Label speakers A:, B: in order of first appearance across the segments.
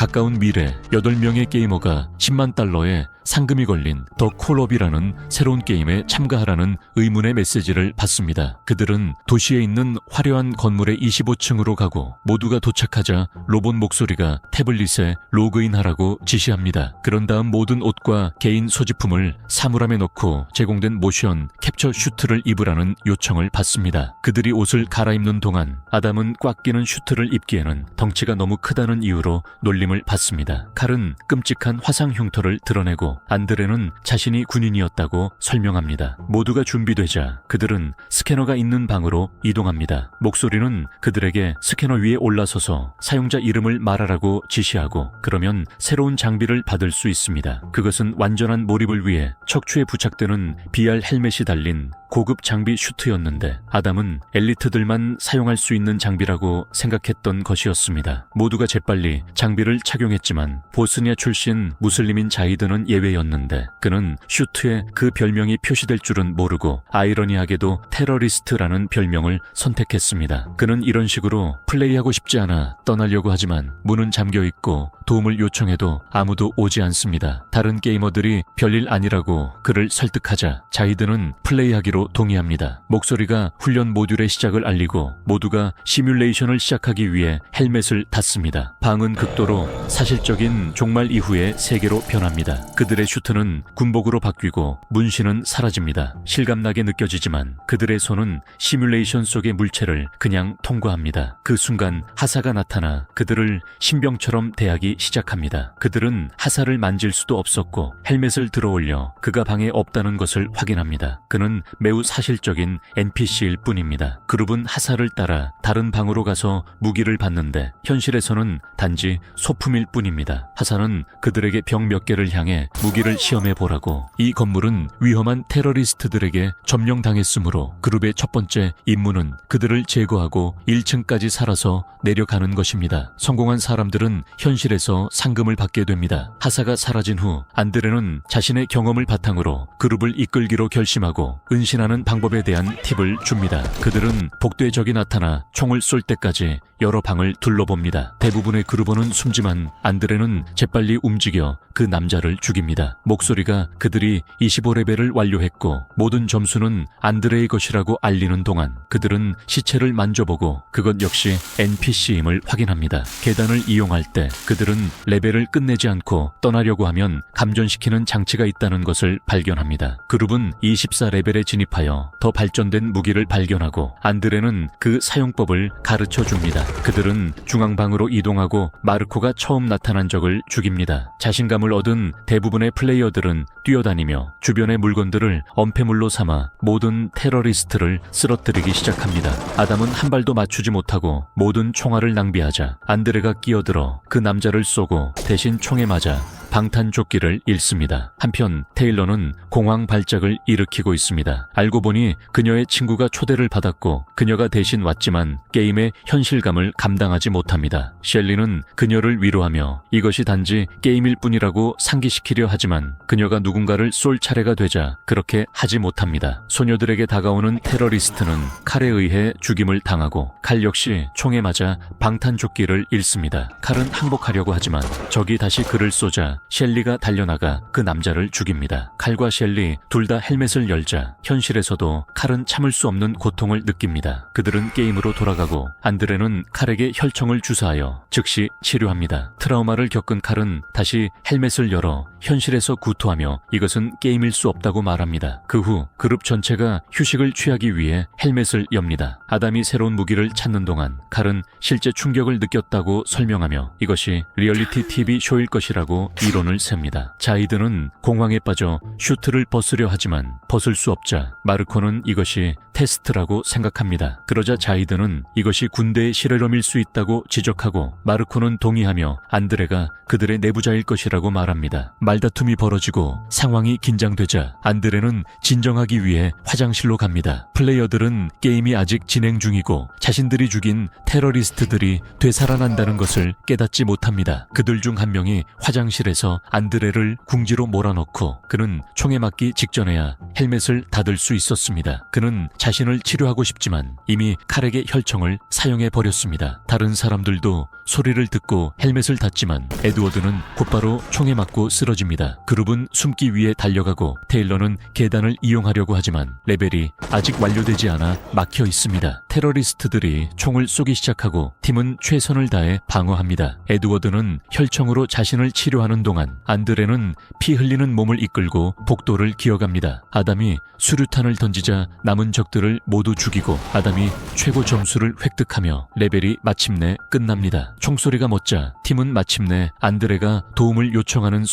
A: 가까운 미래 8명의 게이머가 10만 달러의 상금이 걸린 더 콜업이라는 새로운 게임에 참가하라는 의문의 메시지를 받습니다. 그들은 도시에 있는 화려한 건물의 25층으로 가고 모두가 도착하자 로봇 목소리가 태블릿에 로그인하라고 지시합니다. 그런 다음 모든 옷과 개인 소지품을 사물함에 넣고 제공된 모션 캡처 슈트를 입으라는 요청을 받습니다. 그들이 옷을 갈아입는 동안 아담은 꽉 끼는 슈트를 입기에는 덩치가 너무 크다는 이유로 놀림을 받습니다. 칼은 끔찍한 화상 흉터를 드러내고 안드레는 자신이 군인이었다고 설명합니다. 모두가 준비되자 그들은 스캐너가 있는 방으로 이동합니다. 목소리는 그들에게 스캐너 위에 올라서서 사용자 이름을 말하라고 지시하고 그러면 새로운 장비를 받을 수 있습니다. 그것은 완전한 몰입을 위해 척추에 부착되는 BR 헬멧이 달린 고급 장비 슈트였는데 아담은 엘리트들만 사용할 수 있는 장비라고 생각했던 것이었습니다. 모두가 재빨리 장비를 착용했지만 보스니아 출신 무슬림인 자이드는 예외 였는데 그는 슈트에 그 별명이 표시될 줄은 모르고 아이러니하게도 테러리스트라는 별명을 선택했습니다. 그는 이런 식으로 플레이하고 싶지 않아 떠나려고 하지만 문은 잠겨 있고 도움을 요청해도 아무도 오지 않습니다. 다른 게이머들이 별일 아니라고 그를 설득하자 자이드는 플레이하기로 동의합니다. 목소리가 훈련 모듈의 시작을 알리고 모두가 시뮬레이션을 시작하기 위해 헬멧을 닫습니다. 방은 극도로 사실적인 종말 이후의 세계로 변합니다. 그들 의 슈트는 군복으로 바뀌고 문신은 사라집니다. 실감나게 느껴지지만 그들의 손은 시뮬레이션 속의 물체를 그냥 통과합니다. 그 순간 하사가 나타나 그들을 신병처럼 대하기 시작합니다. 그들은 하사를 만질 수도 없었고 헬멧을 들어올려 그가 방에 없다는 것을 확인합니다. 그는 매우 사실적인 NPC일 뿐입니다. 그룹은 하사를 따라 다른 방으로 가서 무기를 받는데 현실에서는 단지 소품일 뿐입니다. 하사는 그들에게 병 몇 개를 향해 무기를 시험해 보라고 이 건물은 위험한 테러리스트들에게 점령당했으므로 그룹의 첫 번째 임무는 그들을 제거하고 1층까지 살아서 내려가는 것입니다. 성공한 사람들은 현실에서 상금을 받게 됩니다. 하사가 사라진 후 안드레는 자신의 경험을 바탕으로 그룹을 이끌기로 결심하고 은신하는 방법에 대한 팁을 줍니다. 그들은 복도에 적이 나타나 총을 쏠 때까지 여러 방을 둘러봅니다. 대부분의 그룹원은 숨지만 안드레는 재빨리 움직여 그 남자를 죽입니다. 목소리가 그들이 25레벨을 완료했고 모든 점수는 안드레의 것이라고 알리는 동안 그들은 시체를 만져보고 그것 역시 NPC임을 확인합니다. 계단을 이용할 때 그들은 레벨을 끝내지 않고 떠나려고 하면 감전시키는 장치가 있다는 것을 발견합니다. 그룹은 24레벨에 진입하여 더 발전된 무기를 발견하고 안드레는 그 사용법을 가르쳐 줍니다. 그들은 중앙방으로 이동하고 마르코가 처음 나타난 적을 죽입니다. 자신감을 얻은 대부분 의 플레이어들은 뛰어다니며 주변의 물건들을 엄폐물로 삼아 모든 테러리스트를 쓰러뜨리기 시작합니다. 아담은 한 발도 맞추지 못하고 모든 총알을 낭비하자 안드레가 끼어들어 그 남자를 쏘고 대신 총에 맞아 방탄조끼를 잃습니다. 한편 테일러는 공황 발작을 일으키고 있습니다. 알고 보니 그녀의 친구가 초대를 받았고 그녀가 대신 왔지만 게임의 현실감을 감당하지 못합니다. 셸리는 그녀를 위로하며 이것이 단지 게임일 뿐이라고 상기시키려 하지만 그녀가 누군가를 쏠 차례가 되자 그렇게 하지 못합니다. 소녀들에게 다가오는 테러리스트는 칼에 의해 죽임을 당하고 칼 역시 총에 맞아 방탄조끼를 잃습니다. 칼은 항복하려고 하지만 적이 다시 그를 쏘자 셸리가 달려나가 그 남자를 죽입니다. 칼과 셸리 둘 다 헬멧을 열자 현실에서도 칼은 참을 수 없는 고통을 느낍니다. 그들은 게임으로 돌아가고 안드레는 칼에게 혈청을 주사하여 즉시 치료합니다. 트라우마를 겪은 칼은 다시 헬멧을 열어 현실에서 구토하며 이것은 게임일 수 없다고 말합니다. 그 후 그룹 전체가 휴식을 취하기 위해 헬멧을 엽니다. 아담이 새로운 무기를 찾는 동안 칼은 실제 충격을 느꼈다고 설명하며 이것이 리얼리티 TV 쇼일 것이라고 이론을 셉니다. 자이드는 공황에 빠져 슈트를 벗으려 하지만 벗을 수 없자 마르코는 이것이 테스트라고 생각합니다. 그러자 자이드는 이것이 군대의 실험일 수 있다고 지적하고 마르코는 동의하며 안드레가 그들의 내부자일 것이라고 말합니다. 말다툼이 벌어지고 상황이 긴장되자 안드레는 진정하기 위해 화장실로 갑니다. 플레이어들은 게임이 아직 진행 중이고 자신들이 죽인 테러리스트들이 되살아난다는 것을 깨닫지 못합니다. 그들 중 한 명이 화장실에서 안드레를 궁지로 몰아넣고 그는 총에 맞기 직전에야 헬멧을 닫을 수 있었습니다. 그는 자신을 치료하고 싶지만 이미 칼에게 혈청을 사용해 버렸습니다. 다른 사람들도 소리를 듣고 헬멧을 닫지만 에드워드는 곧바로 총에 맞고 쓰러집니다. 그룹은 숨기 위해 달려가고 테일러는 계단을 이용하려고 하지만 레벨이 아직 완료되지 않아 막혀 있습니다. 테러리스트들이 총을 쏘기 시작하고 팀은 최선을 다해 방어합니다. 에드워드는 혈청으로 자신을 치료하는 동안 안드레는 피 흘리는 몸을 이끌고 복도를 기어갑니다. 아담이 수류탄을 던지자 남은 적들을 모두 죽이고 아담이 최고 점수를 획득하며 레벨이 마침내 끝납니다. 총소리가 멎자 팀은 마침내 안드레가 도움을 요청하는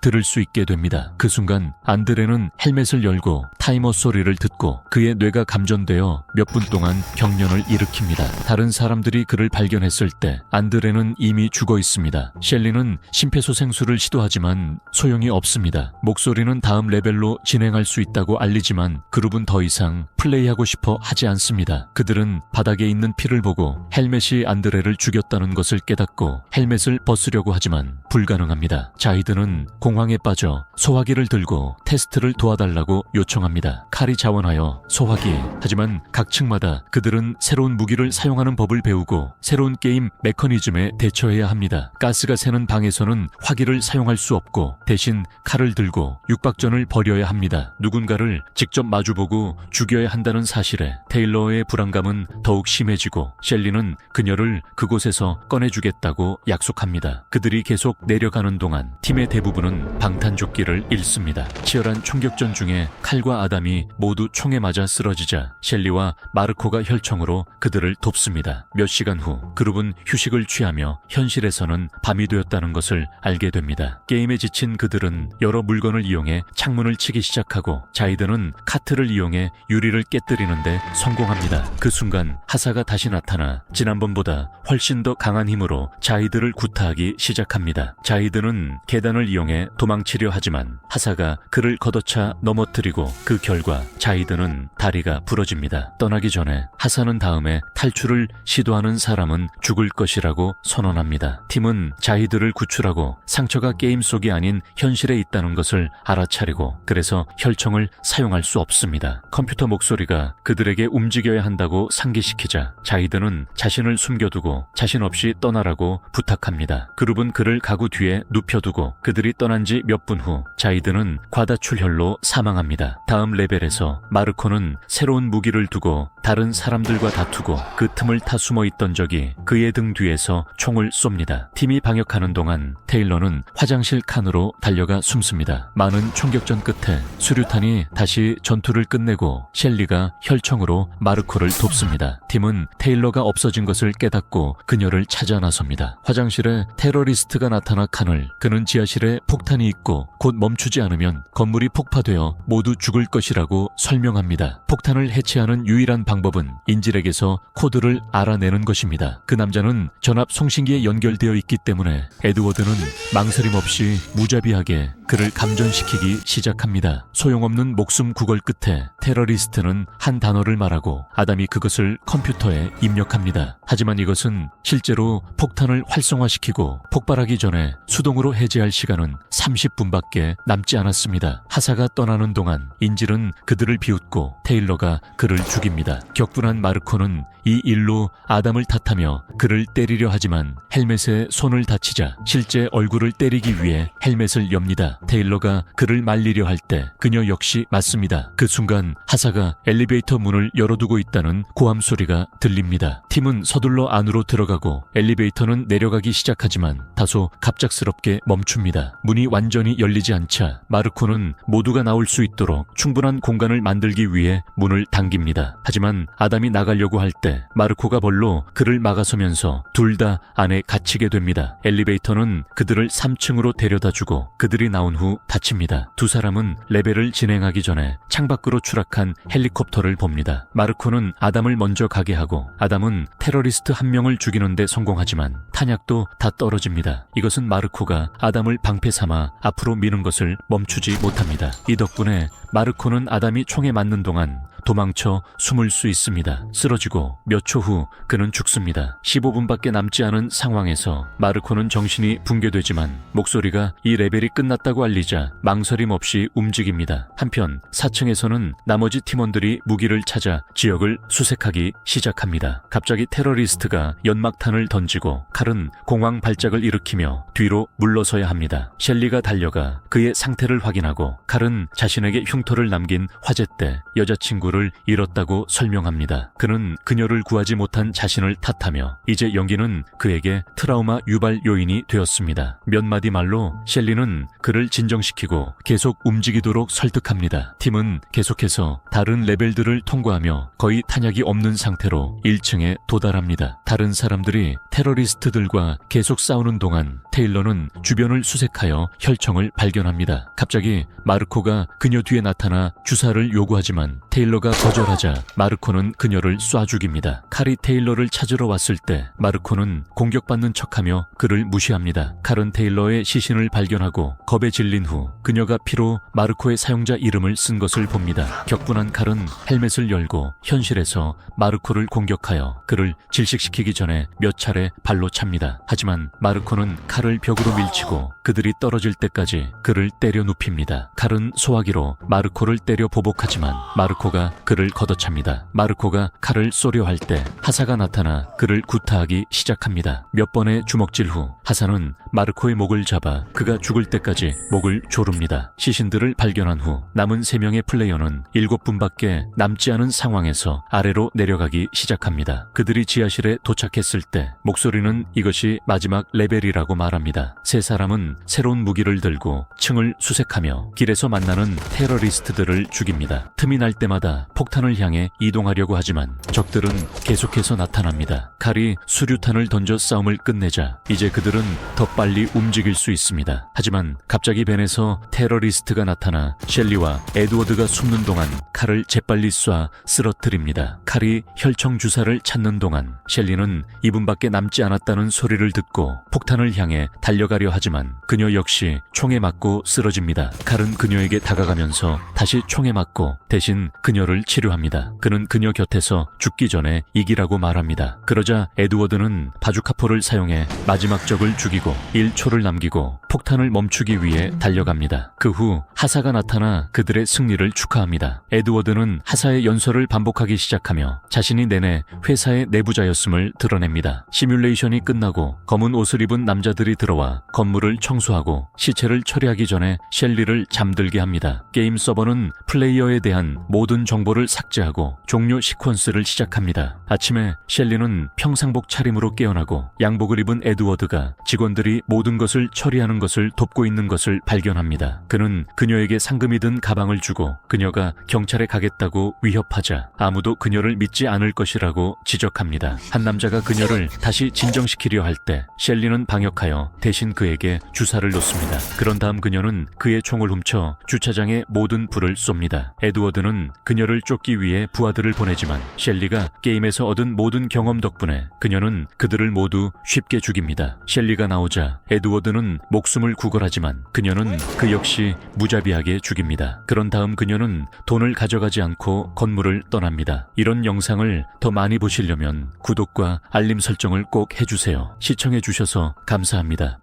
A: 들을 수 있게 됩니다. 그 순간 안드레는 헬멧을 열고 타이머 소리를 듣고 그의 뇌가 감전되어 몇 분 동안 경련을 일으킵니다. 다른 사람들이 그를 발견했을 때 안드레는 이미 죽어 있습니다. 셸리는 심폐소생술을 시도하지만 소용이 없습니다. 목소리는 다음 레벨로 진행할 수 있다고 알리지만 그룹은 더 이상 플레이하고 싶어 하지 않습니다. 그들은 바닥에 있는 피를 보고 헬멧이 안드레를 죽였다는 것을 깨닫고 헬멧을 벗으려고 하지만 불가능합니다. 자이드는 공황에 빠져 소화기를 들고 테스트를 도와달라고 요청합니다. 칼이 자원하여 소화기. 하지만 각 층마다 그들은 새로운 무기를 사용하는 법을 배우고 새로운 게임 메커니즘에 대처해야 합니다. 가스가 새는 방에서는 화기를 사용할 수 없고 대신 칼을 들고 육박전을 벌여야 합니다. 누군가를 직접 마주보고 죽여야 한다는 사실에 테일러의 불안감은 더욱 심해지고 셸리는 그녀를 그곳에서 꺼내주겠다고 약속합니다. 그들이 계속 내려가는 동안 팀의 대부분은 방탄조끼를 잃습니다. 치열한 총격전 중에 칼과 아담이 모두 총에 맞아 쓰러지자 셸리와 마르코가 혈청으로 그들을 돕습니다. 몇 시간 후 그룹은 휴식을 취하며 현실에서는 밤이 되었다는 것을 알게 됩니다. 게임에 지친 그들은 여러 물건을 이용해 창문을 치기 시작하고 자이드는 카트를 이용해 유리를 깨뜨리는데 성공합니다. 그 순간 하사가 다시 나타나 지난번보다 훨씬 더 강한 힘으로 자이드를 구타하기 시작합니다. 자이드는 계단을 이용해 도망치려 하지만 하사가 그를 걷어차 넘어뜨리고 그 결과 자이드는 다리가 부러집니다. 떠나기 전에 하사는 다음에 탈출을 시도하는 사람은 죽을 것이라고 선언합니다. 팀은 자이드를 구출하고 상처가 게임 속이 아닌 현실에 있다는 것을 알아차리고 그래서 혈청을 사용할 수 없습니다. 컴퓨터 목소리 가 그들에게 움직여야 한다고 상기시키자 자이드는 자신을 숨겨두고 자신 없이 떠나라고 부탁합니다. 그룹은 그를 가구 뒤에 눕혀두고 그들이 떠난 지 몇 분 후 자이드는 과다출혈로 사망합니다. 다음 레벨에서 마르코는 새로운 무기를 두고 다른 사람들과 다투고 그 틈을 타 숨어 있던 적이 그의 등 뒤에서 총을 쏩니다. 팀이 방역하는 동안 테일러는 화장실 칸으로 달려가 숨습니다. 많은 총격전 끝에 수류탄이 다시 전투를 끝내고 셸리가 혈청으로 마르코를 돕습니다. 팀은 테일러가 없어진 것을 깨닫고 그녀를 찾아 나섭니다. 화장실에 테러리스트가 나타나 칸을 그는 지하실에 폭탄이 있고 곧 멈추지 않으면 건물이 폭파되어 모두 죽을 것이라고 설명합니다. 폭탄을 해체하는 유일한 방법은 인질에게서 코드를 알아내는 것입니다. 그 남자는 전압 송신기에 연결되어 있기 때문에 에드워드는 망설임 없이 무자비하게 그를 감전시키기 시작합니다. 소용없는 목숨 구걸 끝에 테러리스트는 한 단어를 말하고 아담이 그것을 컴퓨터에 입력합니다. 하지만 이것은 실제로 폭탄을 활성화시키고 폭발하기 전에 수동으로 해제할 시간은 30분밖에 남지 않았습니다. 하사가 떠나는 동안 인질은 그들을 비웃고 테일러가 그를 죽입니다. 격분한 마르코는 이 일로 아담을 탓하며 그를 때리려 하지만 헬멧에 손을 다치자 실제 얼굴을 때리기 위해 헬멧을 엽니다. 테일러가 그를 말리려 할 때 그녀 역시 맞습니다. 그 순간 하사가 엘리베이터 문을 열어두고 있다는 고함 소리가 들립니다. 팀은 서둘러 안으로 들어가고 엘리베이터는 내려가기 시작하지만 다소 갑작스럽게 멈춥니다. 문이 완전히 열리지 않자 마르코는 모두가 나올 수 있도록 충분한 공간을 만들기 위해 문을 당깁니다. 하지만 아담이 나가려고 할 때 마르코가 벌로 그를 막아서면서 둘 다 안에 갇히게 됩니다. 엘리베이터는 그들을 3층으로 데려다 주고 그들이 나온 후 다칩니다. 두 사람은 레벨을 진행하기 전에 창밖으로 추락한 헬리콥터를 봅니다. 마르코는 아담을 먼저 가게 하고 아담은 테러리스트 한 명을 죽이는데 성공하지만 탄약도 다 떨어집니다. 이것은 마르코가 아담을 방패 삼아 앞으로 미는 것을 멈추지 못합니다. 이 덕분에 마르코는 아담이 총에 맞는 동안 도망쳐 숨을 수 있습니다. 쓰러지고 몇 초 후 그는 죽습니다. 15분밖에 남지 않은 상황에서 마르코는 정신이 붕괴되지만 목소리가 이 레벨이 끝났다고 알리자 망설임 없이 움직입니다. 한편 4층에서는 나머지 팀원들이 무기를 찾아 지역을 수색하기 시작합니다. 갑자기 테러리스트가 연막탄을 던지고 칼은 공황 발작을 일으키며 뒤로 물러서야 합니다. 셸리가 달려가 그의 상태를 확인하고 칼은 자신에게 흉터를 남긴 화재 때 여자친구 를 잃었다고 설명합니다. 그는 그녀를 구하지 못한 자신을 탓하며 이제 연기는 그에게 트라우마 유발 요인이 되었습니다. 몇 마디 말로 셸리는 그를 진정시키고 계속 움직이도록 설득합니다. 팀은 계속해서 다른 레벨들을 통과하며 거의 탄약이 없는 상태로 1층에 도달합니다. 다른 사람들이 테러리스트들과 계속 싸우는 동안 테일러는 주변을 수색하여 혈청을 발견합니다. 갑자기 마르코가 그녀 뒤에 나타나 주사를 요구하지만 테일러 가 거절하자 마르코는 그녀를 쏴 죽입니다. 칼이 테일러를 찾으러 왔을 때 마르코는 공격받는 척하며 그를 무시합니다. 칼은 테일러의 시신을 발견하고 겁에 질린 후 그녀가 피로 마르코의 사용자 이름을 쓴 것을 봅니다. 격분한 칼은 헬멧을 열고 현실에서 마르코를 공격하여 그를 질식시키기 전에 몇 차례 발로 찹니다. 하지만 마르코는 칼을 벽으로 밀치고 그들이 떨어질 때까지 그를 때려 눕힙니다. 칼은 소화기로 마르코를 때려 보복하지만 마르코가 그를 걷어찹니다. 마르코가 칼을 쏘려 할 때 하사가 나타나 그를 구타하기 시작합니다. 몇 번의 주먹질 후 하사는 마르코의 목을 잡아 그가 죽을 때까지 목을 조릅니다. 시신들을 발견한 후 남은 3명의 플레이어는 7분밖에 남지 않은 상황에서 아래로 내려가기 시작합니다. 그들이 지하실에 도착했을 때 목소리는 이것이 마지막 레벨이라고 말합니다. 세 사람은 새로운 무기를 들고 층을 수색하며 길에서 만나는 테러리스트들을 죽입니다. 틈이 날 때마다 폭탄을 향해 이동하려고 하지만 적들은 계속해서 나타납니다. 칼이 수류탄을 던져 싸움을 끝내자 이제 그들은 더 빨리 움직일 수 있습니다. 하지만 갑자기 벤에서 테러리스트가 나타나 셸리와 에드워드가 숨는 동안 칼을 재빨리 쏴 쓰러뜨립니다. 칼이 혈청 주사를 찾는 동안 셸리는 2분밖에 남지 않았다는 소리를 듣고 폭탄을 향해 달려가려 하지만 그녀 역시 총에 맞고 쓰러집니다. 칼은 그녀에게 다가가면서 다시 총에 맞고 대신 그녀를 치료합니다. 그는 그녀 곁에서 죽기 전에 이기라고 말합니다. 그러자 에드워드는 바주카포를 사용해 마지막 적을 죽이고 1초를 남기고 폭탄을 멈추기 위해 달려갑니다. 그 후 하사가 나타나 그들의 승리를 축하합니다. 에드워드는 하사의 연설을 반복하기 시작하며 자신이 내내 회사의 내부자였음을 드러냅니다. 시뮬레이션이 끝나고 검은 옷을 입은 남자들이 들어와 건물을 청소하고 시체를 처리하기 전에 셸리를 잠들게 합니다. 게임 서버는 플레이어에 대한 모든 정보를 삭제하고 종료 시퀀스를 시작합니다. 아침에 셸리는 평상복 차림으로 깨어나고 양복을 입은 에드워드가 직원들이 모든 것을 처리하는 것을 돕고 있는 것을 발견합니다. 그는 그녀에게 상금이 든 가방을 주고 그녀가 경찰에 가겠다고 위협하자 아무도 그녀를 믿지 않을 것이라고 지적합니다. 한 남자가 그녀를 다시 진정시키려 할 때 셸리는 방역하여 대신 그에게 주사를 놓습니다. 그런 다음 그녀는 그의 총을 훔쳐 주차장에 모든 불을 쏩니다. 에드워드는 그녀를 쫓기 위해 부하들을 보내지만 셸리가 게임에서 얻은 모든 경험 덕분에 그녀는 그들을 모두 쉽게 죽입니다. 셸리가 나오 자 에드워드는 목숨을 구걸하지만 그녀는 그 역시 무자비하게 죽입니다. 그런 다음 그녀는 돈을 가져가지 않고 건물을 떠납니다. 이런 영상을 더 많이 보시려면 구독과 알림 설정을 꼭 해주세요. 시청해주셔서 감사합니다.